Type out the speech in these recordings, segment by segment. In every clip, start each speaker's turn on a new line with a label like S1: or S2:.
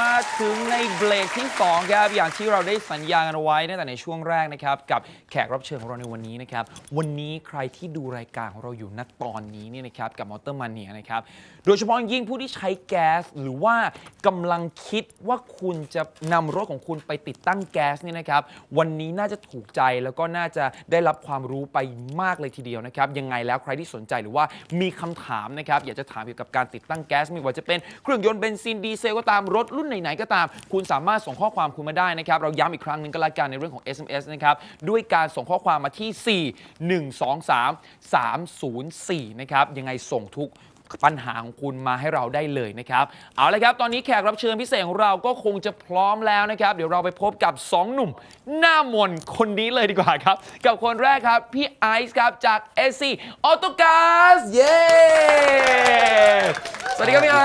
S1: มาถึงในเบรกที่ 2 ครับ อย่างที่เราได้สัญญากันไว้ตั้งแต่ในช่วงแรกนะครับ กับแขกรับเชิญของเราในวันนี้นะครับ วันนี้ใครที่ดูรายการของเราอยู่ณตอนนี้เนี่ยนะครับ กับมอเตอร์มันเนียนะครับ โดยเฉพาะยิ่งผู้ที่ใช้แก๊ส หรือว่ากำลังคิดว่าคุณจะนำรถของคุณไปติดตั้งแก๊สเนี่ยนะครับ วันนี้น่าจะถูกใจแล้วก็น่าจะได้รับความรู้ไปมากเลยทีเดียวนะครับ ยังไงแล้วใครที่สนใจหรือว่ามีคำถามนะครับ อยากจะถามเกี่ยวกับการติดตั้งแก๊สไม่ว่าจะเป็นเครื่องยนต์เบนซินดีเซลก็ตามรถรุ่นไหน ๆ ก็ตาม คุณสามารถส่งข้อความคุณมาได้นะครับ เราย้ำอีกครั้งหนึ่งก็แล้วกันในเรื่องของ SMS นะครับ ด้วยการส่งข้อความมาที่ 4 1 2 3 304 นะครับ ยังไงส่งทุก ปัญหาของคุณมาให้เราได้เลยนะครับ เอาละครับ ตอนนี้แขกรับเชิญพิเศษของเราก็คงจะพร้อมแล้วนะครับ เดี๋ยวเราไปพบกับ 2 หนุ่ม หน้ามนต์คนนี้เลยดีกว่าครับ กับคนแรกครับ พี่ไอซ์ครับจาก SC Auto Gas เย้สวัสดีครับพี่ไอ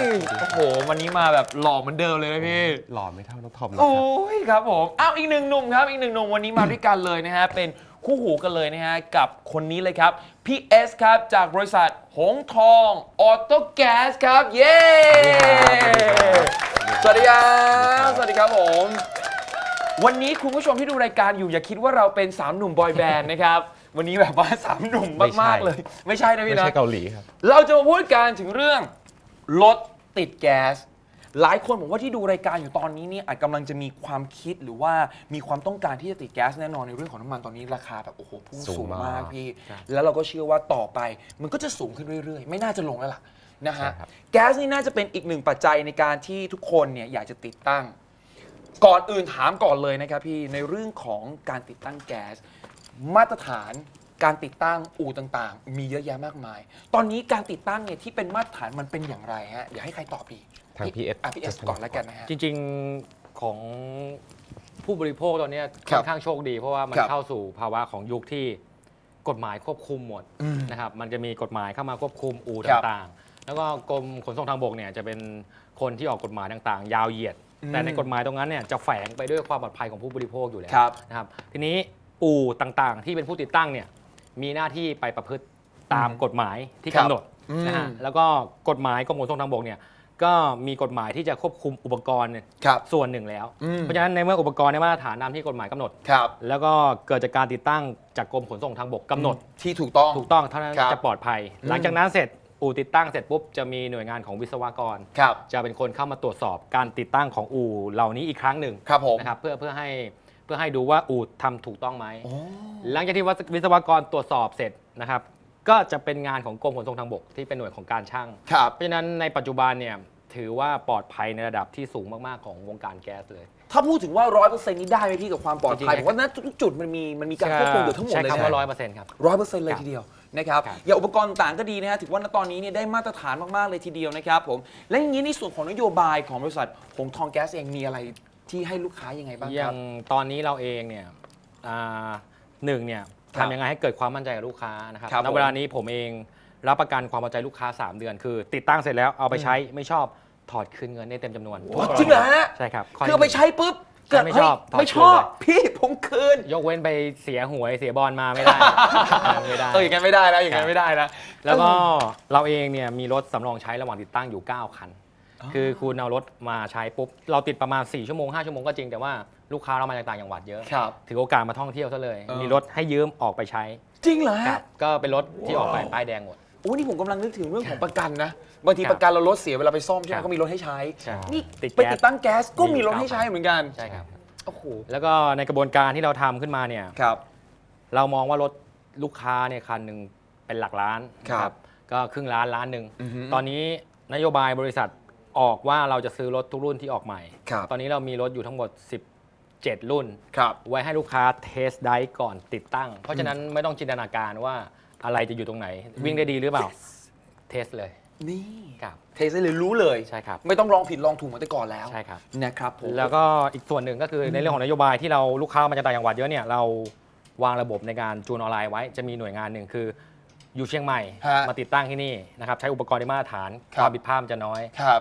S1: ซ์โอ้โห วันนี้มาแบบหล่อเหมือนเดิมเลยนะพี่
S2: หล่อไม่เท่าน้องทอมหรอก
S1: โอ้
S2: ครับ
S1: ยครับผม อ้าวอีกหนึ่งหนุ่มครับ อีกหนึ่งหนุ่มวันนี้มาด้วยกันเลยนะฮะ เป็นคู่หูกันเลยนะฮะ กับคนนี้เลยครับ พี่เอสครับ จากบริษัท หงทองออโต้แก๊สครับ เย้สวัสดีครับ สวัสดีครับผม วันนี้คุณผู้ชมที่ดูรายการอยู่อย่าคิดว่าเราเป็นสามหนุ่มบอยแบนด์นะครับ วันนี้แบบว่าสามหนุ่มมาก ๆ เลย ไม่ใช่นะ
S2: ไม่
S1: พี่นะ
S2: ใช่เกาหลีครับ
S1: เราจะมาพูดกันถึงเรื่องรถติดแก๊ส หลายคนผมว่าที่ดูรายการอยู่ตอนนี้เนี่ยอาจกำลังจะมีความคิดหรือว่ามีความต้องการที่จะติดแก๊สแน่นอนในเรื่องของน้ำมันตอนนี้ราคาแบบโอ้โหพุ่ง
S2: สูง
S1: สูงมามา
S2: กก
S1: พี่
S2: ครับ
S1: แล้วเราก็เชื่อว่าต่อไปมันก็จะสูงขึ้นเรื่อย ๆ ไม่น่าจะลงแล้วล่ะนะฮะ
S2: ใช่ครับ
S1: แก๊สนี่น่าจะเป็นอีกหนึ่งปัจจัยในการที่ทุกคนเนี่ยอยากจะติดตั้ง ก่อนอื่นถามก่อนเลยนะครับพี่ในเรื่องของการติดตั้งแก๊ส มาตรฐานการติดตั้งอู่ต่างๆ มีเยอะแยะมากมาย ตอนนี้การติดตั้งเนี่ยที่เป็นมาตรฐานมันเป็นอย่างไรฮะเดี๋ยวให้ใครตอบดี
S2: ทาง PS
S1: อะพี่เอสก่อนแล้วกันนะฮะ
S3: จริงๆของผู้บริโภคตอนเนี้ย
S1: ครั
S3: ค่
S1: บ
S3: อนข้างโชคดี เพราะว่ามัน
S1: ครับ
S3: เข้าสู่ภาวะของยุคที่กฎหมายควบคุมหมด
S1: อืม
S3: นะครับมันจะมีกฎหมายเข้ามาควบคุมอู่
S1: ครับ
S3: ต่างๆ แล้วก็กรมขนส่งทางบกเนี่ยจะเป็นคนที่ออกกฎหมายต่างๆ ยาวเหยียด
S1: อืม
S3: แต่ในกฎหมายตรงนั้นเนี่ยจะแฝงไปด้วยความปลอดภัยของผู้บริโภคอยู่แล้ว
S1: ครับ
S3: นะครับทีนี้อู่ต่างๆ ที่เป็นผู้ติดตั้งเนี่ยมีหน้าที่ไปประพฤติตาม
S1: อืม
S3: กฎหมายที่
S1: ครับ
S3: กำหนดนะ
S1: อื
S3: ฮะ
S1: ม
S3: แล้วก็กฎหมายกรมขนส่งทางบกเนี่ย ก็มีกฎหมายที่จะควบคุมอุปกรณ์เนี่ย
S1: ครับ
S3: ส่วนหนึ่งแล้ว
S1: อืม
S3: เพราะฉะนั้นในเมื่ออุปกรณ์ในมาตรฐานตามที่กฎหมายกำหนด
S1: ครับ
S3: แล้วก็เกิดจากการติดตั้งจากกรมขนส่งทางบกกำหนด
S1: ที่ถูกต้อง
S3: ถูกต้องเท่านั้น
S1: ครับ
S3: จะปลอดภัย
S1: อืม
S3: หลังจากนั้นเสร็จอู่ติดตั้งเสร็จปุ๊บจะมีหน่วยงานของวิศวกร
S1: ครับ
S3: จะเป็นคนเข้ามาตรวจสอบการติดตั้งของอู่เหล่านี้อีกครั้งหนึ่ง
S1: ครับผม
S3: นะครับเพื่อเพื่อให้เพื่อให้ดูว่าอู่ทำถูกต้องไหม
S1: โอ้
S3: หลังจากที่วิศวกรตรวจสอบเสร็จนะครับ ก็จะเป็นงานของกรมขนส่งทางบกที่เป็นหน่วยของการช่าง
S1: ครับ
S3: เพราะฉะนั้นในปัจจุบันเนี่ยถือว่าปลอดภัยในระดับที่สูงมาก ๆ ของวงการแก๊สเลย
S1: ถ้าพูดถึงว่าร้อยเปอร์เซ็นต์นี้ได้ไหมพี่กับความปลอดภัย
S3: จริ
S1: ผ
S3: งๆ
S1: มว่านั้นทุกจุดมันมีมันมีการควบคุมอยู่ทั้งหมด
S3: ใช่
S1: เลย
S3: คำ
S1: นะ
S3: ว่าร้อยเปอร์เซ็นต์ครับ
S1: ร้อยเปอร์เซ็นต์เลย
S3: ครับ
S1: ทีเดียวนะครับ
S3: ครับ
S1: อย่างอุปกรณ์ต่างก็ดีนะฮะถือว่าณตอนนี้เนี่ยได้มาตรฐานมากๆเลยทีเดียวนะครับผมและอย่างนี้ในส่วนของนโยบายของบริษัทหงทองแก๊สเองมีอะไรที่ให้ลูกค้ายังไงบ้าง
S3: อ
S1: ค
S3: ย่า
S1: รับ
S3: งตอนนี้เราเองเนี่ยอ่าหนึ่งเนี่ย
S1: ครับ
S3: ทำยังไงให้เกิดความมั่นใจกับลูกค้านะครับ
S1: ครับ
S3: ณเวลานี้ผมเองรับประกันความพอใจลูกค้า 3 เดือน คือ ติดตั้งเสร็จแล้วเอาไปใช้ไม่ชอบถอดคืนเงินได้เต็มจำนวน
S1: จริงเหรอฮะ
S3: ใช่ครับข้
S1: คือเอาไปใช้ปุ๊บเกิด
S3: ไม่
S1: เฮ้
S3: ช
S1: ย
S3: อบ ถอด
S1: ไม่ช
S3: คืน
S1: อบ
S3: เลย
S1: พี่ผมคืน
S3: ยกเว้นไปเสียหวยเสียบอลมาไม่ได้ ไม่ได้
S1: เอออย่างนั้นไม่ได้นะอย่างนั้
S3: ครั
S1: น
S3: บ
S1: ไม่ได้นะ
S3: แล้วก็เราเองเนี่ยมีรถสำรองใช้ระหว่างติดตั้งอยู่ 9 คัน คือคุณเอารถมาใช้ปุ๊บ เราติดประมาณ 4 ชั่วโมง 5 ชั่วโมงก็จริงแต่ว่าลูกค้าเรามาจากต่างจังหวัดเยอะ
S1: ครับ
S3: ถือโอกาสมาท่องเที่ยวซะเลย
S1: เออ
S3: มีรถให้ยืมออกไปใช้
S1: จริงเหรอ
S3: ค
S1: ฮะ
S3: รับก็เป็นรถที่ออกไปป้ายแดงหมด
S1: โอ้นี่ผมกำลังนึกถึงเรื่องของประกันนะ บางที
S3: ครับ
S1: ประกันเรารถเสียเวลาไปซ่อมใช่ไหม
S3: ครับ
S1: ก็มีรถให้ใช้
S3: ใช่
S1: นี่
S3: ติด
S1: ไป
S3: แก๊ส
S1: ติดตั้งแก๊สก็มีรถ
S3: มี
S1: ให้ใช้เหมือนกัน
S3: ใช่ครับ
S1: โอ้โห
S3: แล้วก็ในกระบวนการที่เราทำขึ้นมาเนี่ย
S1: ครับ
S3: เรามองว่ารถลูกค้าเนี่ยคันหนึ่งเป็นหลักล้าน
S1: ครับ
S3: นะก็ครึ่งล้านล้านหนึ่ง
S1: อือฮึ
S3: ตอนนี้นโยบายบริษัท ออกว่าเราจะซื้อรถทุกรุ่นที่ออกใหม่
S1: ครับ
S3: ตอนนี้เรามีรถอยู่ทั้งหมด 17 รุ่น
S1: ครับ
S3: ไว้ให้ลูกค้าเทสได้ก่อนติดตั้ง เพราะฉะนั้นไม่ต้องจินตนาการว่าอะไรจะอยู่ตรงไหน วิ่งได้ดีหรือเปล่า เทสเลย
S1: นี่
S3: ครับ
S1: เทสได้เลยรู้เลย
S3: ใช่ครับ
S1: ไม่ต้องลองผิดลองถูกเหมือนแต่ก่อนแล้ว
S3: ใช่ครับ
S1: นะครับผม
S3: แล้วก็อีกส่วนหนึ่งก็คือในเรื่องของนโยบายที่เราลูกค้ามาจากต่างจังหวัดเยอะเนี่ยเราวางระบบในการจูนออนไลน์ไว้ จะมีหน่วยงานหนึ่งคือ อยู่เชียงใหม่
S1: ฮะ
S3: มาติดตั้งที่นี่นะครับใช้อุปกรณ์ที่มาตรฐาน
S1: ครับ
S3: ความผิดพลาดมันจะน้อย
S1: ครับ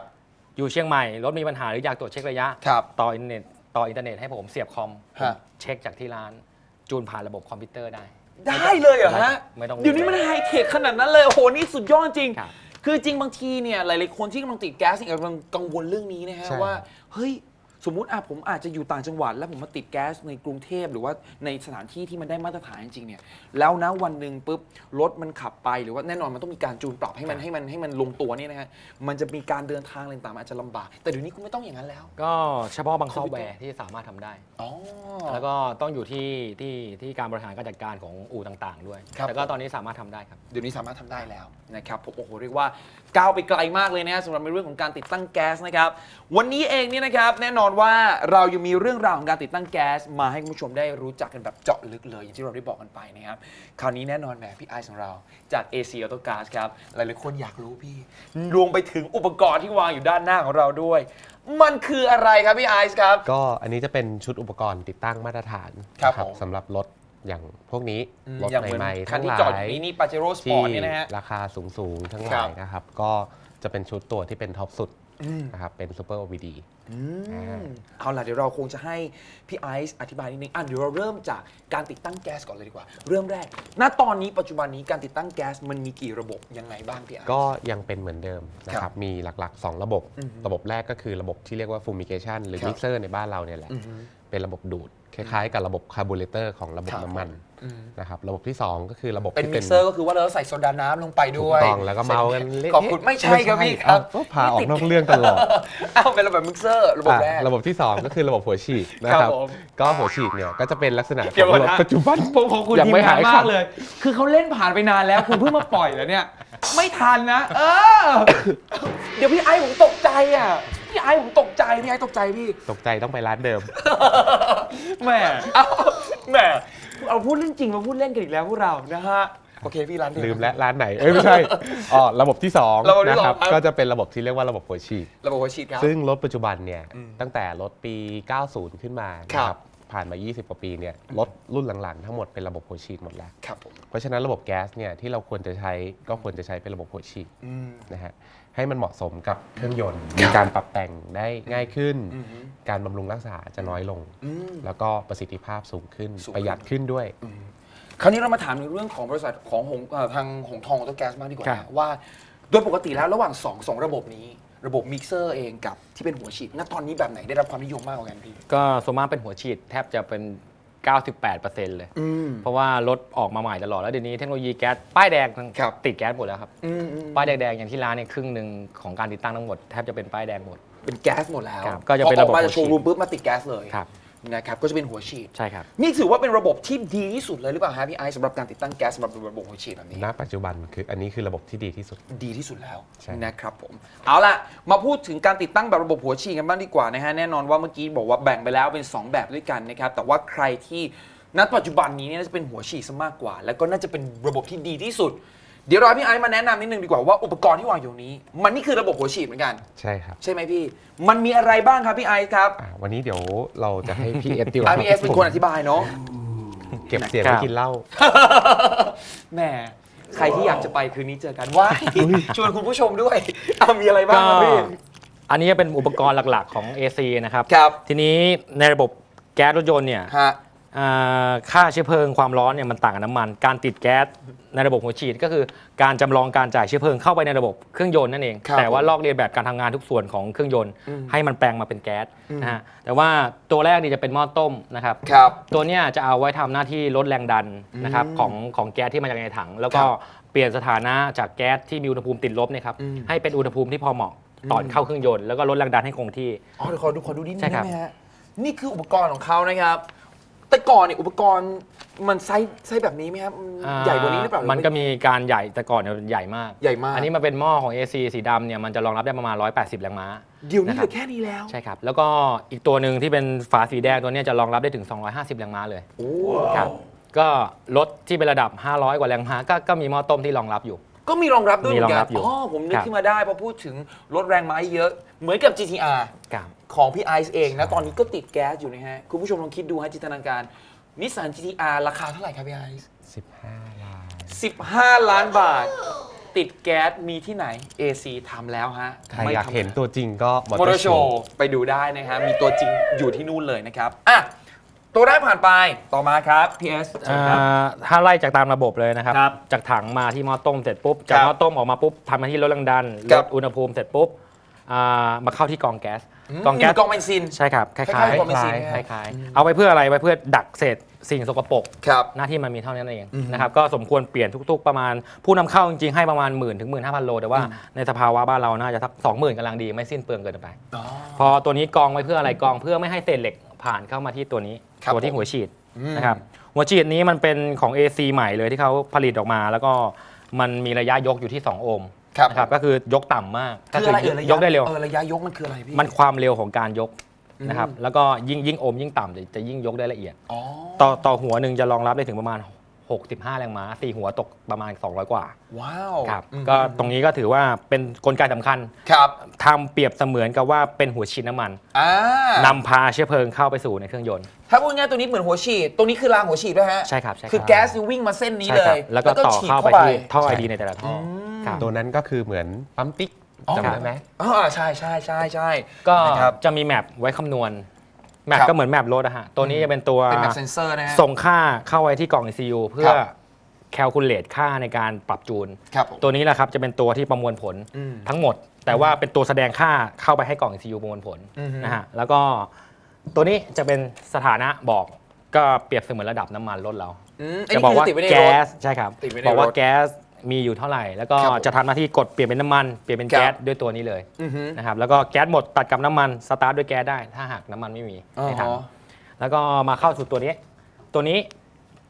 S3: อยู่เชียงใหม่รถมีปัญหาหรืออยากตรวจเช็คระยะ
S1: ครับ
S3: ต่ออินเทอร์เน็ตต่ออินเทอร์เน็ตให้ผมเสียบคอม
S1: ฮะ
S3: เช็คจากที่ร้าน จูนผ่านระบบคอมพิวเตอร์ได้
S1: ได้เลยเหรอฮะ
S3: ไม่ต้อง
S1: เดี๋ยวนี้มันไฮเทคขนาดนั้นเลยโอ้โหนี่สุดยอดจริง
S3: ครับ
S1: คือจริงบางทีเนี่ยหลายๆคนที่กำลังติดแก๊สเนี่ยกำลังกังวลเรื่องนี้นะฮะ
S2: ใช่
S1: ว่าเฮ้ย สมมุติอะผมอาจจะอยู่ต่างจังหวัด แล้วผมมาติดแก๊สในกรุงเทพหรือว่าในสถานที่ที่มันได้มาตรฐานจริงๆเนี่ยแล้วนะวันหนึ่งปุ๊บรถมันขับไปหรือว่าแน่นอนมันต้องมีการจูนปรับให้มันให้มันให้มันลงตัวเนี่ยนะฮะมันจะมีการเดินทางอะไรต่างๆมันอาจจะลำบาก แต่เดี๋ยวนี้คุณไม่ต้องอย่างนั้นแล้ว
S3: ก็เฉพาะบางซอฟต์แวร์ที่สามารถทำได้
S1: อ๋อ
S3: แล้วก็ต้องอยู่ที่ที่ที่การบริหารการจัดการของอู่ต่างๆ ด้วย
S1: ครับ
S3: แต่ก็ตอนนี้สามารถทำได้ครับ
S1: เดี๋ยวนี้สามารถทำได้แล้วนะครับผมโอ้โหเรียกว่าก้าวไปไกลมากเลยนะสำหรับในเรื่องของการติดตั้งแก๊สนะครับ วันนี้เองเนี่ยนะครับแน่นอนว่าเรายังมีเรื่องราวของการติดตั้งแก๊ส มาให้คุณผู้ชมได้รู้จักกันแบบเจาะลึกเลย อย่างที่เราได้บอกกันไปนะครับ คราวนี้แน่นอนแหมพี่ไอซ์ของเราจาก AC Auto Gas ครับ หลายๆคนอยากรู้พี่ รวมไปถึงอุปกรณ์ที่วางอยู่ด้านหน้าของเราด้วย มันคืออะไรครับพี่ไอซ์ครับ
S2: ก็อันนี้จะเป็นชุดอุปกรณ์ติดตั้งมาตรฐาน
S1: ครับ
S2: นะ
S1: ผม
S2: สำหรับรถอย่างพวกนี้รถ
S1: อย่างเหมือน
S2: ใหม่ๆ
S1: คัน
S2: ทั้ง
S1: ที่
S2: หลา
S1: จอดอยยู่
S2: ที่
S1: นี้นี่ปาเจโร่สปอร์ตเนี่ยนะฮะ
S2: ราคาสูงๆทั้งห
S1: ครั
S2: ลา
S1: บ
S2: ยนะครับ ก็จะเป็นชุดตัวที่เป็นท็อปสุด นะครับเป็นซูเปอร์ OBD
S1: อืม
S2: อ่า
S1: เอาล่ะเดี๋ยวเราคงจะให้พี่ไอซ์อธิบายนิดนึงอะเดี๋ยวเราเริ่มจากการติดตั้งแก๊สก่อนเลยดีกว่า เริ่มแรก ณตอนนี้ปัจจุบันนี้การติดตั้งแก๊สมันมีกี่ระบบยังไงบ้างพี่ไอซ์
S2: ก็ยังเป็นเหมือนเดิมนะค
S1: ครั
S2: รั
S1: บบ
S2: มีหลักๆ 2 ระบบ
S1: อือฮึ
S2: ระบบแรกก็คือระบบที่เรียกว่า fumigation หรือ
S1: ครับ
S2: mixer ในบ้านเราเนี่ยแหละ
S1: อือฮึ
S2: เป็นระบบดูดคล้ายๆ กับระบบคาร์บูเรเตอร์ของระบบ
S1: ครับ
S2: น้ำมัน
S1: อืม
S2: นะครับระบบที่ 2 ก็คือระบบ
S1: เป็น
S2: ที่
S1: มิกเซอร์ก็คือว่าเราใส่โซดาน้ำลงไป
S2: ถู
S1: ด้
S2: ก
S1: วย
S2: ต้องแล้วก็เมากันเละ
S1: ขอบคุณไม่ใช่ครับพี่ครับ
S2: เอ้าก็พาออกนอกเรื่องตลอด
S1: อ้าวเป็นระบบมิกเซอร์ระบบแรก
S2: อะระบบที่ 2 ก็คือระบบหัวฉีดนะ
S1: ค
S2: ค
S1: รั
S2: รั
S1: บบผม
S2: ก็หัวฉีดเนี่ยก็จะเป็นลักษณะข
S1: เดี๋
S2: อยง
S1: วก่อน
S2: ระบบ
S1: นะ
S2: ปัจจุบัน
S1: ผมของคุณ
S2: ยังไม่
S1: ทีงน
S2: หาย
S1: มา
S2: ขั
S1: ก
S2: ด
S1: เลย คือเขาเล่นผ่านไปนานแล้วคุณเพิ่งมาปล่อยแล้วเนี่ยไม่ทันนะ เออ เดี๋ยวพี่ไอ้ผมตกใจอะ พี่ไอ้ผมตกใจพี่ไอ้ตกใจพี่
S2: ตกใจต้องไปร้านเดิม
S1: แหมเอาแหมเอาพูดเรื่องจริงมาพูดเล่นกันอีกแล้วพวกเรานะฮะโอเคพี่ร้านเดิ
S2: ลืมและร้านไหน เอ้ยไม่ใช่อ๋อระบบที่2
S1: ระบบที่
S2: นะ
S1: สอง
S2: ครับ
S1: ครับ
S2: ก็จะเป็นระบบที่เรียกว่าระบบหัวฉีด
S1: ระบบหัวฉีดครับ
S2: ซึ่งรถปัจจุบันเนี่ย
S1: อืม
S2: ตั้งแต่รถปี 90 ขึ้นมา
S1: ครับ
S2: นะครับผ่านมา 20 กว่าปีเนี่ยรถรุ่นหลังๆ ทั้งหมดเป็นระบบหัวฉีดหมดแล้ว
S1: ครับผม
S2: เพราะฉะนั้นระบบแก๊สเนี่ยที่เราควรจะใช้ก็ควรจะใช้เป็นระบบหัวฉีด
S1: อืม
S2: นะฮะ ให้มันเหมาะสมกับเครื่องยนต์ มีการปรับแต่งได้ง่ายขึ้น
S1: อือฮึ
S2: การบำรุงรักษาจะน้อยลง
S1: อืม
S2: แล้วก็ประสิทธิภาพสูงขึ้น
S1: สูงขึ้น
S2: ประหยัดขึ้นด้วย
S1: คราวนี้เรามาถามในเรื่องของบริษัทของหงเอ่อทางหงทองออโตแก๊สมากดีกว่า
S3: ครับ
S1: นะว่า โดยปกติแล้วระหว่างสองสองระบบนี้ ระบบมิกเซอร์เองกับที่เป็นหัวฉีดณตอนนี้แบบไหนได้รับความนิยมมากกว่ากันพี่
S3: ก็ส่วนมากเป็นหัวฉีดแทบจะเป็น 98%เลย
S1: อืม
S3: เพราะว่ารถออกมาใหม่ตลอดแล้วเดี๋ยวนี้เทคโนโลยีแก๊สป้ายแดง
S1: ครับ
S3: ติดแก๊สหมดแล้วครับ
S1: อืมอืม
S3: ป้ายแดงๆอย่างที่ร้านเนี่ยครึ่งหนึ่งของการติดตั้งทั้งหมดแทบจะเป็นป้ายแดงหมด
S1: เป็นแก๊สหมดแล้ว
S3: ครับก็จะเป็น
S1: พออ
S3: ระบบ
S1: อกมา
S3: หั
S1: จาก
S3: ว
S1: โช
S3: ฉีด
S1: ว์รูมปุ๊บมาติดแก๊สเลย
S3: ครับ
S1: นะครับก็จะเป็นหัวฉีด
S3: ใช่ครับ
S1: นี่ถือว่าเป็นระบบที่ดีที่สุดเลยหรือเปล่าฮะพี่ไอซ์สำหรับการติดตั้งแก๊สสำหรับระบบหัวฉีดแบบนี้
S2: ณปัจจุบันคืออันนี้คือระบบที่ดีที่สุด
S1: ดีที่สุดแล้ว
S2: ใช่
S1: นะครับผม เอาล่ะ มาพูดถึงการติดตั้งแบบระบบหัวฉีดกันบ้างดีกว่านะฮะ แน่นอนว่าเมื่อกี้บอกว่าแบ่งไปแล้วเป็น 2 แบบด้วยกันนะครับ แต่ว่าใครที่ณปัจจุบันนี้เนี่ยน่าจะเป็นหัวฉีดซะมากกว่า แล้วก็น่าจะเป็นระบบที่ดีที่สุด เดี๋ยวเราให้พี่ไอซ์มาแนะนำนิดนึงดีกว่าว่าอุปกรณ์ที่วางอยู่นี้ มันนี่คือระบบหัวฉีดเหมือนกัน
S2: ใช่ครับ
S1: ใช่ไหมพี่ มันมีอะไรบ้างครับพี่ไอซ์ครับ
S2: อะวันนี้เดี๋ยวเราจะให้พี่เอสดีกว่า
S1: อะพี่เอสเป็นคนอธิบายเนาะ
S2: เก็บเสียง
S3: ครั
S2: ไว้
S3: บ
S2: กินเหล้า
S1: แหมใครที่อยากจะไปคืนนี้เจอกันว้ายชวนคุณผู้ชมด้วยเอามีอะไรบ้าง
S3: ก็
S1: ครับพี่
S3: อันนี้เป็นอุปกรณ์หลักๆของ AC นะครับ
S1: ครับ
S3: ทีนี้ในระบบแก๊สรถยนต์เนี่ย
S1: ฮะ
S3: อ่าค่าเชื้อเพลิงความร้อนเนี่ยมันต่างกับน้ำมัน การติดแก๊สในระบบหัวฉีดก็คือการจำลองการจ่ายเชื้อเพลิงเข้าไปในระบบเครื่องยนต์นั่นเอง
S1: ครับ
S3: แต่ว่าลอกเลียนแบบการทำงานทุกส่วนของเครื่องยนต์
S1: อืม
S3: ให้มันแปลงมาเป็นแก๊สนะฮะแต่ว่าตัวแรกนี่จะเป็นหม้อต้มนะครับ
S1: ครับ
S3: ตัวเนี้ยจะเอาไว้ทำหน้าที่ลดแรงดันนะครับ
S1: อืม
S3: ของของแก๊สที่มาจากในถัง แล้วก็
S1: ครับ
S3: เปลี่ยนสถานะจากแก๊สที่มีอุณหภูมิติดลบเนยครับ
S1: อืม
S3: ให้เป็นอุณหภูมิที่พอเหมาะตอนเข้าเครื่องยนต์แล้วก็ลดแรงดันให้คงที่
S1: อ๋อเดี๋ยวขอดูขอดูนิดนึง
S3: ใช่ครั
S1: ได้
S3: บ
S1: ไหมฮะ นี่คืออุปกรณ์ของเขานะครับ แต่ก่อนเนี่ยอุปกรณ์มันไซส์ไซส์แบบนี้ไหมครับมันใหญ่กว่านี้หรือเปล่า
S3: มั
S1: มัน
S3: ก็มีการใหญ่แต่ก่อนเนี่ยใหญ่มาก
S1: ใหญ่มาก
S3: อันนี้มันเป็นหม้อของ AC สีดำเนี่ยมันจะรองรับได้ประมาณ 180 แรงม้า
S1: เดี๋ยวนี้
S3: นะ
S1: เห
S3: ครับ
S1: ลือแค่นี้แล้ว
S3: ใช่ครับ แล้วก็อีกตัวหนึ่งที่เป็นฝาสีแดงตัวเนี้ยจะรองรับได้ถึง 250 แรงม้าเลย
S1: โอ้
S3: ครับ ก็รถที่เป็นระดับ 500 กว่าแรงม้าก็ก็มีหม้อต้มที่รองรับอยู่
S1: ก็มีรองรับด้วยเหมือน
S3: มีรอง
S1: กั
S3: รั
S1: น
S3: บอยู่
S1: อ๋อผมนึก
S3: ครับ
S1: ขึ้นมาได้พอพูดถึงรถแรงม้าเยอะ เหมือนกับ GTR
S3: ครับ
S1: ของพี่ไอซ์เองนะ ตอนนี้ก็ติดแก๊สอยู่นะฮะ คุณผู้ชมลองคิดดูฮะจินตนาการนิสสัน GTR ราคาเท่าไหร่ครับพี่ไอซ์
S2: 15ล้าน
S1: 15 ล้านบาท ติดแก๊สมีที่ไหน AC ทำแล้วฮะ
S2: ใคร
S1: ไม่
S2: อยาก
S1: ทำ
S2: เห็นตัวจริงก็
S1: มอเตอร์โชว์ไปดูได้นะฮะ มีตัวจริงอยู่ที่นู่นเลยนะครับ อะ ตัวแรกผ่านไปต่อมาครับ PS เชิญครับ
S3: อ่าถ้าไล่จากตามระบบเลยนะครับ
S1: ครับ
S3: จากถังมาที่หม้อต้มเสร็จปุ๊บ จาก
S1: ครับ
S3: หม้อต้มออกมาปุ๊บทำหน้าที่ลดแรงดัน
S1: ค
S3: ล
S1: รับ
S3: ดอุณหภูมิเสร็จปุ๊บอ่ามาเข้าที่กรองแก๊ส
S1: อืม
S3: กรองแก๊ส
S1: นี่มันกองเบนซิน
S3: ใช่ครับคล้ายๆ
S1: คล้ายๆกรองเบนซิน
S3: คล้ายๆเอาไว้เพื่ออะไรไว้เพื่อดักเศษสิ่งสกปรก
S1: ครับ
S3: หน้าที่มันมีเท่านั้นเอง
S1: อืม
S3: นะครับก็สมควรเปลี่ยนทุกๆ ประมาณ ผู้นำเข้าจริงๆ ให้ประมาณหมื่นถึงหมื่นห้าพันโล แต่ว่าในสภาวะบ้านเราน่าจะสักสองหมื่นกำลังดีไม่สิ้นเปลืองเกินไป
S1: อ๋อ
S3: พอตัวนี้กองไว้เพื่ออะไรกองเพื่อไม่ให้เศษเหล็ก ผ่านเข้ามาที่ตัวนี้
S1: ครับ
S3: ตัวที่
S1: ผม
S3: หัวฉีด
S1: อืม
S3: นะครับหัวฉีดนี้มันเป็นของ AC ใหม่เลยที่เขาผลิตออกมา แล้วก็มันมีระยะยกอยู่ที่ 2 โอห์ม
S1: ครับ
S3: นะครับก็คือยกต่ำมากก็
S1: คืออะไรเอ่ยระยะ
S3: ยกได้เร็ว
S1: เออระยะยกมันคืออะไรพี่
S3: มันความเร็วของการยกนะครับ
S1: อืม
S3: แล้วก็ยิ่งยิ่งโอห์มยิ่งต่ำจะจะยิ่งยกได้ละเอียด
S1: อ๋อ
S3: ต่อต่อหัวหนึ่งจะรองรับได้ถึงประมาณ 65 แรงม้าสี่หัวตกประมาณ 200 กว่า
S1: ว้าว
S3: ครับ
S1: อืม
S3: ก็ตรงนี้ก็ถือว่าเป็นกลไกสำคัญ
S1: ครับ
S3: ทำเปรียบเสมือนกับว่าเป็นหัวฉีดน้ำมัน
S1: อ่านำ
S3: พาเชื้อเพลิงเข้าไปสู่ในเครื่องยนต์
S1: ถ้าพูดง่ายๆตัวนี้เหมือนหัวฉีดตรงนี้คือรางหัวฉีดด้วยฮะ
S3: ใช่ครับใช่ครับ
S1: คือแก๊สนี่วิ่งมาเส้นนี้
S3: ใช่
S1: เล
S3: ครับ
S1: ย
S3: แล้วก็ต่อ
S1: ฉีด
S3: เข้าไปที่ท่อไอดีในแต่ละท่ออ
S1: ม
S3: ครับ
S2: ตัวนั้นก็คือเหมือนปั๊มติ๊ก
S1: อ๋อ
S2: จำได้ไหม
S1: อ่าใช่ใช่ใช่ใช่
S3: ก็
S1: นะครับ
S3: จะมีแมปไว้คำนวณ แมป
S1: ครับ
S3: ก็เหมือนแมปรถอะฮะ ตัวนี้จะเป็นตัว
S1: เป็นแบบเซนเซอร์นะฮะ
S3: ส่งค่าเข้าไว้ที่กล่อง ECU เพื่อ
S1: ครับ
S3: แคลคูลเลตค่าในการปรับจูน
S1: ครับผม
S3: ตัวนี้แหละครับจะเป็นตัวที่ประมวลผล
S1: อืม
S3: ทั้งหมด แต่ว่าเป็นตัวแสดงค่าเข้าไปให้กล่อง ECU ประมวลผล
S1: อือฮึ
S3: นะฮะแล้วก็ตัวนี้จะเป็นสถานะบอกก็เปรียบเสมือนระดับน้ำมันรถเรา
S1: อืมไอ้
S3: จะ
S1: นี่
S3: บอก
S1: คือ
S3: ว่า
S1: ติดไว้ในร
S3: แก๊
S1: ถ
S3: สใช่ครับ
S1: ติดไว้ใน
S3: บอกว่า
S1: ถ
S3: แก๊ส มีอยู่เท่าไหร่ แล้วก็
S1: ครับผม
S3: จะทำหน้าที่กดเปลี่ยนเป็นน้ำมันเปลี่ยนเป็น
S1: ครับ
S3: แก๊สด้วยตัวนี้เลย
S1: อือฮึ
S3: นะครับแล้วก็แก๊สหมดตัดกับน้ำมันสตาร์ทด้วยแก๊สได้ ถ้าหากน้ำมันไม่มี
S1: อ๋อ
S3: ในถังแล้วก็มาเข้าสู่ตัวนี้ ตัวนี้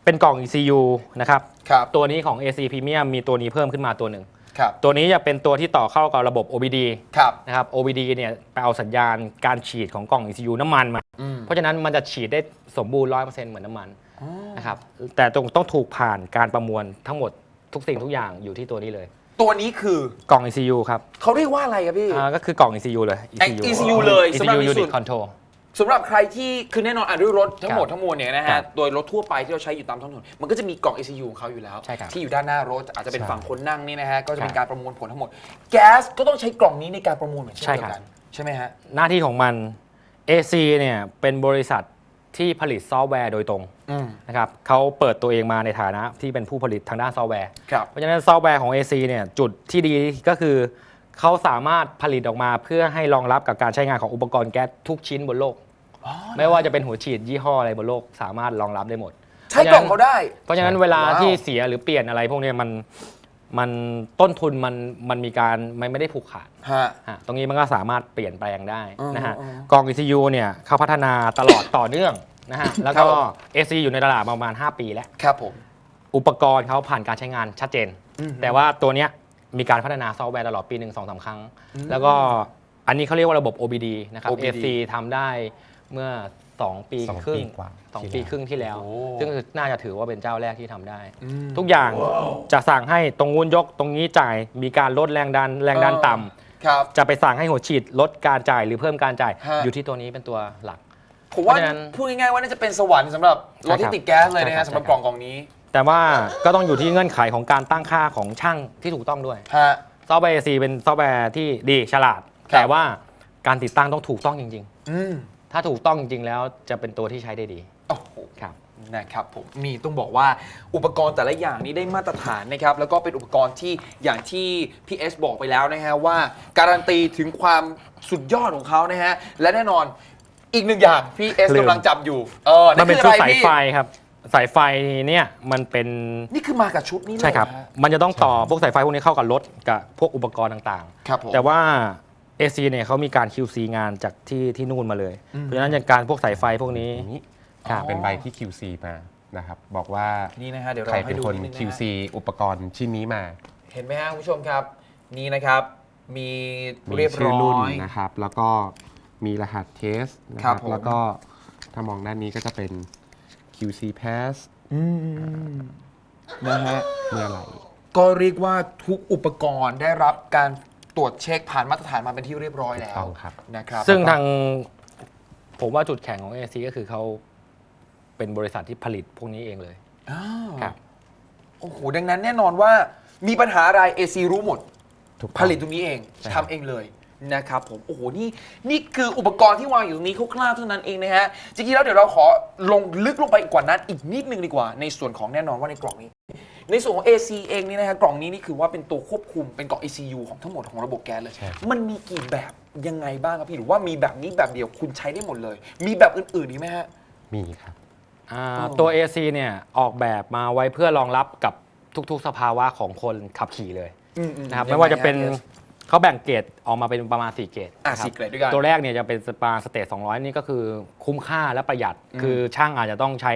S3: เป็นกล่อง ECU นะครับ
S1: ครับ
S3: ตัวนี้ของ AC Premium มีตัวนี้เพิ่มขึ้นมาตัวหนึ่ง
S1: ครับ
S3: ตัวนี้จะเป็นตัวที่ต่อเข้ากับระบบ OBD
S1: ครับ
S3: นะครับ OBD เนี่ยไปเอาสัญญาณการฉีดของกล่อง ECU น้ำมันมา
S1: อืม
S3: เพราะฉะนั้นมันจะฉีดได้สมบูรณ์ 100%เหมือนน้ำมัน
S1: อ๋อ
S3: นะครับ แต่ต้องต้องถูกผ่านการประมวลทั้งหมด ทุกสิ่งทุกอย่างอยู่ที่ตัวนี้เลย
S1: ตัวนี้คือก
S3: ล่อง ECU ครับ
S1: เขาเรียกว่าอะไรครับพี่
S3: อ่าก็คือกล่อง ECU เลย
S1: ECU เลยสำหรับ
S3: ECU
S1: ในส่วน
S3: Unit Control
S1: สำหรับใครที่คือแน่นอนอะด้วยรถทั้งหมด
S3: ครับ
S1: ทั้งมวลเนี่ยนะ
S3: ครั
S1: ฮะ
S3: บ
S1: โดยรถทั่วไปที่เราใช้อยู่ตามท้องถนนมันก็จะมีกล่อง ECU ของเขาอยู่แล้ว
S3: ใช่ครับ
S1: ที่อยู่ด้านหน้ารถอาจจะเป็น
S3: ใช่
S1: ฝั่งคนนั่งนี่นะฮะก็จะเป็น
S3: ครับ
S1: การประมวลผลทั้งหมด แก๊สก็ต้องใช้กล่องนี้ในการประมวลเหมือนเช่น
S3: ใช่
S1: เดีย
S3: ครับ
S1: วกันใช่ไหมฮะ
S3: หน้าที่ของมัน AC เนี่ยเป็นบริษัท ที่ผลิตซอฟต์แวร์โดยตรง
S1: อืม
S3: นะครับเขาเปิดตัวเองมาในฐานะที่เป็นผู้ผลิตทางด้านซอฟต์แวร์
S1: ครับ
S3: เพราะฉะนั้นซอฟต์แวร์ของ AC เนี่ยจุดที่ดีก็คือเขาสามารถผลิตออกมาเพื่อให้รองรับกับการใช้งานของอุปกรณ์แก๊สทุกชิ้นบนโลก
S1: อ๋อ
S3: ไม่ว่าจะเป็นหัวฉีดยี่ห้ออะไรบนโลก สามารถรองรับได้หมด
S1: ใช้กล่องเขาได้
S3: เพราะฉะนั้นเวลา
S1: ว้าว
S3: ที่เสียหรือเปลี่ยนอะไรพวกเนี้ยมัน มันต้นทุนมันมันมีการมันไม่ได้ผูกขาด
S1: ฮะ
S3: ฮะตรงนี้มันก็สามารถเปลี่ยนแปลงได้นะฮะ
S1: อืมอืม
S3: กอง ECU เนี่ยเขาพัฒนาตลอด ต่อเนื่องนะฮะ แล้ว
S1: ครั
S3: ก็
S1: บผม
S3: AC อยู่ในตลาดมาประมาณ 5 ปีแล้ว
S1: ครับผม
S3: อุปกรณ์เขาผ่านการใช้งานชัดเจน
S1: อืม
S3: แต่ว่าตัวเนี้ยมีการพัฒนาซอฟต์แวร์ตลอดปีหนึ่งสองสามครั้ง แล้วก็อันนี้เขาเรียกว่าระบบ OBD นะครับ
S1: OBD
S3: AC ทำได้เมื่อ 2 ปี
S2: สอง
S3: ครึ่
S2: ปี
S3: ง
S2: กว่า
S3: สอง
S2: ที่
S3: ปี
S2: แล้ว
S3: ครึ่งที่แล้ว
S1: โอ้
S3: ซึ่งน่าจะถือว่าเป็นเจ้าแรกที่ทำได้
S1: อืม
S3: ทุกอย่างจะสั่งให้ตรงงูนยกตรงนี้จ่ายมีการลดแรงดันแรงดัน
S1: เออ
S3: ต่ำ
S1: ครับ
S3: จะไปสั่งให้หัวฉีดลดการจ่ายหรือเพิ่มการจ่าย
S1: ฮะ
S3: อยู่ที่ตัวนี้เป็นตัวหลัก
S1: ผมว่า
S3: เพราะฉะนั้น
S1: พูดง่ายๆว่าน่าจะเป็นสวรรค์สำหรับรถที่ติดแก๊สเลยนะ
S3: ใช่ครั
S1: ฮะ
S3: บ
S1: สำหรับ
S3: ใช่ครับ
S1: กล่องกล่องนี้
S3: แต่ว่าก็ต้องอยู่ที่เงื่อนไขของการตั้งค่าของช่างที่ถูกต้องด้วย
S1: ฮะ
S3: ซอฟต์แวร์ AC เป็นซอฟต์แวร์ที่ดีฉลาด
S1: ครับ
S3: แต่ว่าการติดตั้งต้องถูกต้องจริง
S1: อืม
S3: ๆ ถ้าถูกต้องจริงๆแล้วจะเป็นตัวที่ใช้ได้ดี
S1: โอ้โห
S3: ครับ
S1: นะครับผมมีต้องบอกว่าอุปกรณ์แต่ละอย่างนี้ได้มาตรฐานนะครับ แล้วก็เป็นอุปกรณ์ที่อย่างที่พี่เอสบอกไปแล้วนะฮะว่า การันตีถึงความสุดยอดของเขานะฮะและแน่นอนอีกหนึ่งอย่างพี่เอส
S3: ลืม
S1: กำลังจำอยู่เออ
S3: มันเป็น
S1: คือ
S3: ชุด
S1: อะไร
S3: สาย
S1: พี่
S3: ไฟครับ สายไฟเนี่ยมันเป็น
S1: นี่คือมากับชุดนี้เลย
S3: ใช่ครับ
S1: เหอฮะ
S3: มันจะต้องต่อพวกสายไฟพวกนี้เข้ากับรถกับพวกอุปกรณ์ต่าง
S1: ครับผม
S3: ๆ แต่ว่า AC เนี่ยเขามีการ QC งานจากที่ที่นู่นมาเลย
S1: อืม
S3: เพราะฉะนั้นอย่างการพวกสายไฟพวกนี้
S2: อย่างนี้
S3: ครับ
S2: เป็นใบที่ QC มานะครับบอกว่า
S1: นี่นะฮะเดี๋ยวเรา
S2: ใคร
S1: ให้
S2: เป็น
S1: ดู
S2: คน
S1: ดงะฮะ
S2: QC อุปกรณ์ชิ้นนี้มา
S1: เห็นไหมฮะคุณผู้ชมครับ นี่นะครับ มี
S2: มี
S1: เรียบ
S2: ชื่อ
S1: ร้
S2: รุ่น
S1: อย
S2: นะครับ แล้วก็มีรหัสเทสนะค
S1: ครั
S2: รั
S1: บบผม
S2: แล้วก็ถ้ามองด้านนี้ก็จะเป็น QC Pass
S1: อืมนะฮะ
S2: เมื่อไหร่
S1: ก็เรียกว่าทุกอุปกรณ์ได้รับการ ตรวจเช็คผ่านมาตรฐานมาเป็นที่เรียบร้อยแล้ว
S2: ถูกต้องครับ
S1: นะครับ
S3: ซึ่งทางผมว่าจุดแข็งของ AC ก็คือเขาเป็นบริษัทที่ผลิตพวกนี้เองเลย
S1: อ้าว
S3: ครับ
S1: โอ้โหดังนั้นแน่นอนว่ามีปัญหาอะไร AC รู้หมด
S2: ถูกต้อง
S1: ผลิตตรงนี้เอง
S2: ใช่
S1: ทำเองเลยนะครับผมโอ้โหนี่นี่คืออุปกรณ์ที่วางอยู่ตรงนี้คร่าวๆเท่านั้นเองนะฮะจริงๆแล้วเดี๋ยวเราขอลงลึกลงไปกว่านั้นอีกนิดนึงดีกว่า ในส่วนของแน่นอนว่าในกล่องนี้ ในส่วนของ AC เองนี่นะฮะกล่องนี้นี่คือว่าเป็นตัวควบคุมเป็นกล่อง ECU ของทั้งหมดของระบบแก๊สเลย
S2: ใช่
S1: มันมีกี่แบบยังไงบ้างครับพี่หรือว่ามีแบบนี้แบบเดียวคุณใช้ได้หมดเลย มีแบบอื่นๆอีกไหมฮะ
S2: มีครับ
S3: อ่า
S1: อ๋อ
S3: ตัว AC เนี่ยออกแบบมาไว้เพื่อรองรับกับทุกๆ สภาวะของคนขับขี่เลย
S1: อืมๆ
S3: นะครับ
S1: ยังง
S3: ไม่ว่าจะเป็น
S1: ฮ
S3: เขาแบ่งเกรดออกมาเป็นประมาณ 4 เกรด
S1: อะ
S3: นะครับ
S1: สี่เกรดด้วยกัน
S3: ตัวแรกเนี่ยจะเป็นสปาสเตท200 นี่ก็คือคุ้มค่าและประหยัด
S1: อืม
S3: คือช่างอาจจะต้องใช้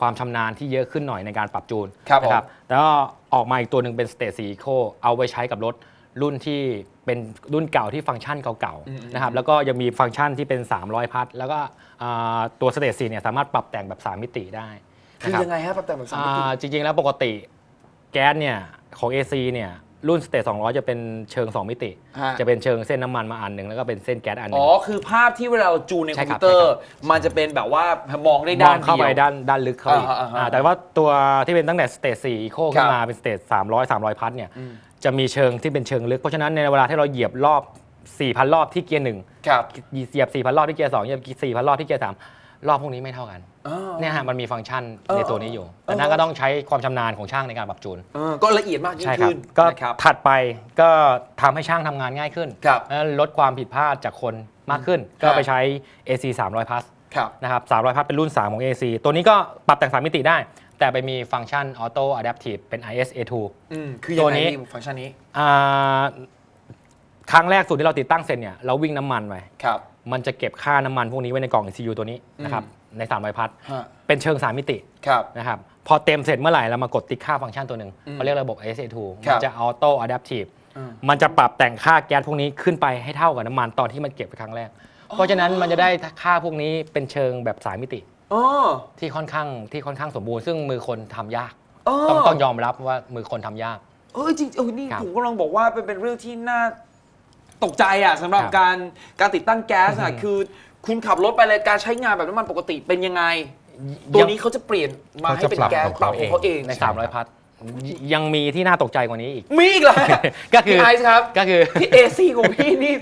S3: ความชำนาญที่เยอะขึ้นหน่อยในการปรับจูน
S1: ครับ
S3: นะแล้วก็ออกมาอีกตัวหนึ่งเป็นสเตทสีโคเอาไว้ใช้กับรถรุ่นที่เป็นรุ่นเก่าที่ฟังก์ชันเก่า
S1: อืม
S3: ๆนะครับแล้วก็ยังมีฟังก์ชันที่เป็น 300 พัทแล้วก็อ่าตัวสเตทสีเนี่ยสามารถปรับแต่งแบบ 3 มิติได้
S1: คือ
S3: นะครับ
S1: ยังไงฮะปรับแต่งแบบสามมิติ
S3: อ่าจริงๆ แล้วปกติแก๊สเนี่ยของ AC เนี่ย รุ่นสเตท200 จะเป็นเชิง 2 มิติ
S1: ฮะ
S3: จะเป็นเชิงเส้นน้ำมันมาอันหนึ่งแล้วก็เป็นเส้นแก๊สอันหนึ่
S1: อ๋
S3: ง
S1: อ คือภาพที่เวลาเราจูนในค
S3: ใช่
S1: อม
S3: ครั
S1: พิ
S3: บ
S1: วเตอร์
S3: ใช่
S1: มันจะเป็นแบบว่ามองได้
S3: ม
S1: ด้า
S3: อนงเข้าไป
S1: เดียว
S3: ด้านด้านลึกเข้าไปอีก
S1: อ่าฮะอ่าฮะ
S3: อ่าแต่ว่าตัวที่เป็นตั้งแต่สเตจ4อีโค
S1: ครั
S3: ขึ้
S1: บ
S3: นมาเป็นสเตจ300 300 พัทเนี่ย
S1: อืม
S3: จะมีเชิงที่เป็นเชิงลึก เพราะฉะนั้นในเวลาที่เราเหยียบรอบ 4,000 รอบที่เกียร์หนึ่ง
S1: ครับ
S3: เหยียบ 4,000 รอบที่เกียร์สองเหยียบ4,000 รอบที่เกียร์สาม รอบพวกนี้ไม่เท่ากัน
S1: อ๋อ
S3: เนี่ยฮะมันมีฟังก์ชัน
S1: เออ
S3: ในตัวนี้อยู่
S1: เออ
S3: แต่นั้นก็ต้องใช้ความชำนาญของช่างในการปรับจูน
S1: เออก็ละเอียดมากยิ่ง
S3: ใช่ครับ
S1: ขึ้น
S3: ก็
S1: นะครับ
S3: ถัดไปก็ทำให้ช่างทำงานง่ายขึ้น
S1: ครับ
S3: แล้วลดความผิดพลาดจากคนมากขึ้น ก็ไปใช้ AC 300 plus
S1: ครับ
S3: นะครับ 300พัทเป็นรุ่น 3 ของ AC ตัวนี้ก็ปรับแต่งสามมิติได้ แต่ไปมีฟังก์ชัน Auto Adaptive เป็น ISA2
S1: อืมคือ
S3: ตั
S1: ยัง
S3: ว
S1: ไง
S3: นี้
S1: พี่ฟังก์ชันนี้
S3: อ่าครั้งแรกสุดที่เราติดตั้งเสร็จเนี่ย เราวิ่งน้ำมันไป
S1: ครับ
S3: มันจะเก็บค่าน้ำมันพวกนี้ไว้ในกล่อง ECU ตัวนี้นะครับใน300พัท
S1: ฮะ
S3: เป็นเชิง 3 มิติ
S1: ครับ
S3: นะครับพอเต็มเสร็จเมื่อไหร่เรามากดติ๊กค่าฟังก์ชันตัวหนึ่ง
S1: อืม
S3: เขาเรียกระบบ ISA2
S1: ครั
S3: มั
S1: บ
S3: นจะ Auto Adaptive
S1: อืม
S3: มันจะปรับแต่งค่าแก๊สพวกนี้ขึ้นไปให้เท่ากับน้ำมันตอนที่มันเก็บไปครั้งแรก เพราะฉะนั้นมันจะได้ค่าพวกนี้เป็นเชิงแบบสามมิติ
S1: อ๋อ
S3: ที่ค่อนข้างที่ค่อนข้างสมบูรณ์ ซึ่งมือคนทำยาก
S1: อ๋อ
S3: ต้องต้องยอมรับว่ามือคนทำยาก
S1: เออจริงเออนี่
S3: ครับ
S1: ผมกำลังบอกว่าเป็นเป็นเรื่องที่น่า ตกใจอะสำหรับ
S3: ครับ
S1: การการติดตั้งแก๊สอะ
S3: อือฮึ
S1: คือ คุณขับรถไปเลยการใช้งานแบบน้ำมันปกติเป็นยังไง ตัวนี้เขาจะเปลี่ยนมาให้เป็น
S2: เขาจะปรับ
S1: แก๊ส
S2: ของ
S1: ปรับ
S2: เขา
S1: ของเขาเอง
S3: ใน
S2: ใช่ครับ
S3: 300 พัทยังมีที่น่าตกใจกว่านี้อีก
S1: มีอีกเหรอ
S3: ก็คือ
S1: พี่ไอซ์ครับ
S3: ก็คือ
S1: พี่เอซีของพี่นี่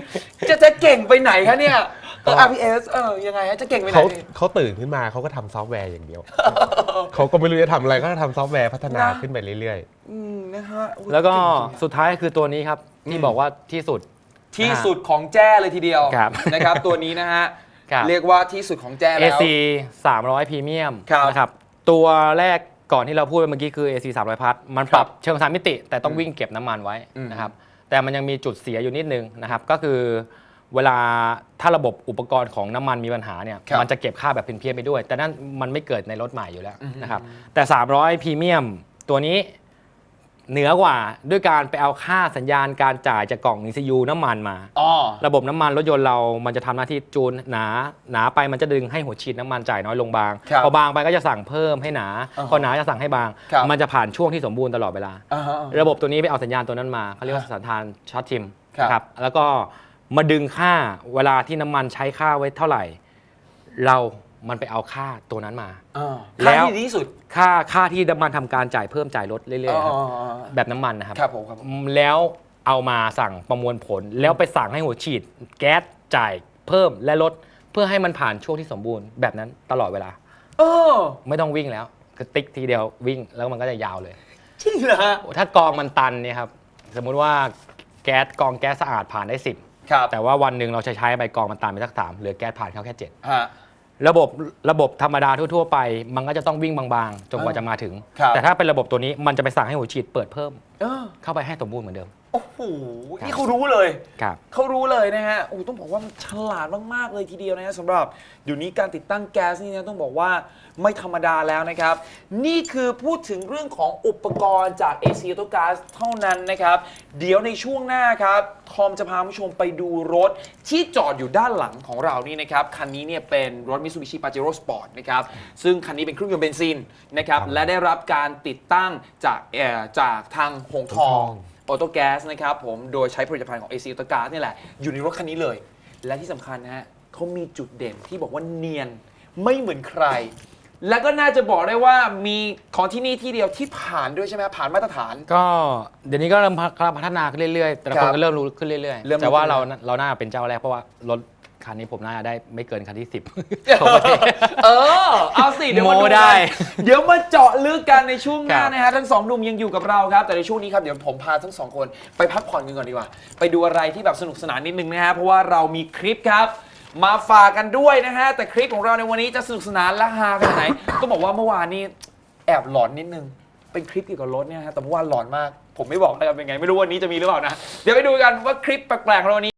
S1: จะจะเก่งไปไหนคะเนี่ยเออ RPS เออยังไงฮะจะเก่งไปไหน
S2: เขา
S1: พี่
S2: เขาตื่นขึ้นมาเขาก็ทำซอฟต์แวร์อย่างเดียว เขาก็ไม่รู้จะทำอะไรก็ทำซอฟต์แวร์พัฒนา
S1: นะ
S2: ขึ้นไปเรื่อย
S1: อืมนะฮะโอ้ย
S3: แล้วก็
S1: เงจริงๆ
S3: สุดท้ายคือตัวนี้ครับ ที่
S1: อืม
S3: บอกว่าที่สุด
S1: ที่สุดของแจ้เลยทีเดียว
S3: ครับ
S1: นะครับตัวนี้นะฮะ
S3: ครับ
S1: เรียกว่าที่สุดของแจ้แล้ว
S3: AC 300 Premium
S1: ครับ
S3: นะครับ ตัวแรกก่อนที่เราพูดไปเมื่อกี้คือ AC 300 พัทมันปรับเชิงสามมิติ แต่ต้องวิ่งเก็บน้ำมันไว้
S1: อืม
S3: นะครับ แต่มันยังมีจุดเสียอยู่นิดนึงนะครับ ก็คือเวลาถ้าระบบอุปกรณ์ของน้ำมันมีปัญหาเนี่ย
S1: ครับ
S3: มันจะเก็บค่าแบบเพี้ยนๆไปด้วย แต่นั่นมันไม่เกิดในรถใหม่อยู่แล้ว
S1: อืม
S3: นะครับ แต่ 300 พรีเมียมตัวนี้ เหนือกว่าด้วยการไปเอาค่าสัญญาณการจ่ายจากกล่อง ECU น้ำมันมา
S1: อ๋อ
S3: ระบบน้ำมันรถยนต์เรามันจะทำหน้าที่จูนหนาหนาไปมันจะดึงให้หัวฉีดน้ำมันจ่ายน้อยลงบาง
S1: ครับ
S3: พอบางไปก็จะสั่งเพิ่มให้หนา
S1: อ่าฮะ
S3: พอหนาจะสั่งให้บาง
S1: ครับ
S3: มันจะผ่านช่วงที่สมบูรณ์ตลอดเวลา
S1: อ่าฮะ
S3: ระบบตัวนี้ไปเอาสัญญาณตัวนั้นมาเขาเรียกว่าสัญญาณช็อตทิม
S1: ครับ
S3: ครับ แล้วก็มาดึงค่าเวลาที่น้ำมันใช้ค่าไว้เท่าไหร่ เรา มันไปเอาค่าตัวนั้นมา
S1: อ่า
S3: แล้
S1: ค่าวที่ดีที่สุด
S3: ค่าค่าที่น้ำมันทำการจ่ายเพิ่มจ่ายลดเรื่อยๆครับ
S1: อ๋อ
S3: แบบน้ำมันนะครับ
S1: ครับผมครับผม
S3: แล้วเอามาสั่งประมวลผล แล้วไปสั่งให้หัวฉีด แก๊สจ่ายเพิ่มและลดเพื่อให้มันผ่านช่วงที่สมบูรณ์แบบนั้นตลอดเวลา
S1: เออ
S3: ไม่ต้องวิ่งแล้วคือติ๊กทีเดียววิ่งแล้วมันก็จะยาวเลย
S1: จริงเหรอฮะ
S3: ถ้ากองมันตันเนี่ยครับสมมุติว่าแก๊สกองแก๊สสะอาดผ่านได้
S1: ครับ
S3: 10 แต่ว่าวันหนึ่งเราใช้ใช้ไปกองมันตันไปสักสามเหลือแก๊สผ่านเขาแค่
S1: ฮะ
S3: 7 ระบบระบบธรรมดาทั่ว ๆ ไป มันก็จะต้องวิ่งบางๆจนกว่าจะมาถึง
S1: ครับ
S3: แต่ถ้าเป็นระบบตัวนี้มันจะไปสั่งให้หัวฉีดเปิดเพิ่ม
S1: เออ
S3: เข้าไปให้สมบูรณ์เหมือนเดิม
S1: โอ้โห
S3: ครับ
S1: นี่เขารู้เลย
S3: ครับ
S1: เขารู้เลยนะฮะ โอ้ต้องบอกว่ามันฉลาดมาก ๆ เลยทีเดียวนะฮะสำหรับเดี๋ยวนี้การติดตั้งแก๊สนี่นะต้องบอกว่าไม่ธรรมดาแล้วนะครับ นี่คือพูดถึงเรื่องของอุปกรณ์จาก AC Auto Gas เท่านั้นนะครับ เดี๋ยวในช่วงหน้าครับ ทอมจะพาผู้ชมไปดูรถที่จอดอยู่ด้านหลังของเรานี่นะครับ คันนี้เนี่ยเป็นรถ Mitsubishi Pajero Sport นะครับ ซึ่งคันนี้เป็นเครื่องยนต์เบนซินนะครับ และได้รับการติดตั้งจากเอ่อจากทางหงทองอ อโตแก๊สนะครับผมโดยใช้ผลิตภัณฑ์ของ AC Auto Gas นี่แหละ อยู่ในรถคันนี้เลย และที่สำคัญนะฮะเขามีจุดเด่นที่บอกว่าเนียนไม่เหมือนใคร แล้วก็น่าจะบอกได้ว่ามีของที่นี่ที่เดียวที่ผ่านด้วยใช่ไหมผ่านมาตรฐาน
S3: ก็เดี๋ยวนี้ก็เริ่มพัฒนาขึ้นเรื่อยๆ แต่ละ
S1: ค
S3: ค
S1: รั
S3: น
S1: บ
S3: ก็เริ่มรู้ขึ้นเรื่อย
S1: เริ่มรู้
S3: ๆแต่ว่า
S1: ขึ้น
S3: เรา
S1: เรื่อย
S3: เราน่าเป็นเจ้าแรกเพราะว่ารถ คันนี้ผมน่าจะได้ไม่เกินคันที่ 10ของประเทศ
S1: เออ เอาสิ เดี๋ยวมาดู
S3: โม้
S1: กัน
S3: ได้
S1: เดี๋ยวมาเจาะลึกกันในช่วงหน้า
S3: ครับ
S1: นะฮะ ทั้งสองหนุ่มยังอยู่กับเราครับ แต่ในช่วงนี้ครับ เดี๋ยวผมพาทั้งสองคนไปพักผ่อนกันก่อนดีกว่า ไปดูอะไรที่แบบสนุกสนานนิดนึงนะฮะ เพราะว่าเรามีคลิปครับ มาฝากกันด้วยนะฮะ แต่คลิปของเราในวันนี้จะสนุกสนานและฮาขนาดไหน ต้องบอกว่าเมื่อวานนี้แอบหลอนนิดนึง เป็นคลิปเกี่ยวกับรถเนี่ยฮะ แต่เมื่อวานหลอนมาก ผมไม่บอกนะครับเป็นไง ไม่รู้วันนี้จะมีหรือเปล่านะ เดี๋ยวไปดูกันว่าคลิปแปลกๆของเราวันนี้